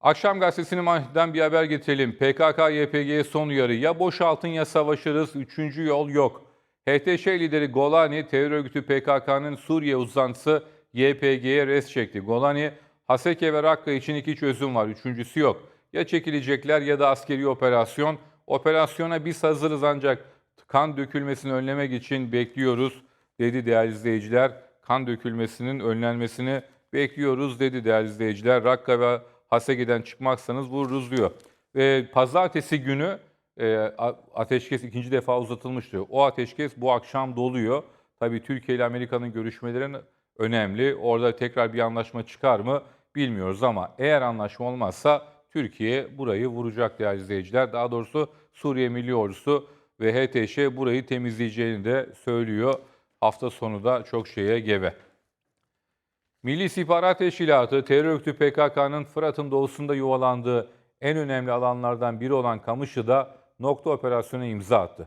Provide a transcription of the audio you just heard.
Akşam gazetesinin manşetinden bir haber getirelim. PKK YPG'ye son uyarı. Ya boşaltın ya savaşırız. Üçüncü yol yok. HTŞ lideri Golani terör örgütü PKK'nın Suriye uzantısı YPG'ye res çekti. Golani, Haseke ve Rakka için iki çözüm var. Üçüncüsü yok. Ya çekilecekler ya da askeri operasyon. Operasyona biz hazırız ancak kan dökülmesini önlemek için bekliyoruz dedi değerli izleyiciler. Kan dökülmesinin önlenmesini bekliyoruz dedi değerli izleyiciler. Rakka ve Haseke'den çıkmazsanız vururuz diyor. Ve pazartesi günü e, ateşkes ikinci defa uzatılmıştı. O ateşkes bu akşam doluyor. Tabii Türkiye ile Amerika'nın görüşmeleri önemli. Orada tekrar bir anlaşma çıkar mı bilmiyoruz ama eğer anlaşma olmazsa Türkiye burayı vuracak değerli izleyiciler. Daha doğrusu Suriye Milli Ordusu ve HTŞ burayı temizleyeceğini de söylüyor. Hafta sonu da çok şeye gebe. Milli İstihbarat Teşkilatı terör örgütü PKK'nın Fırat'ın doğusunda yuvalandığı en önemli alanlardan biri olan Kamışlı'da nokta operasyonu imza attı.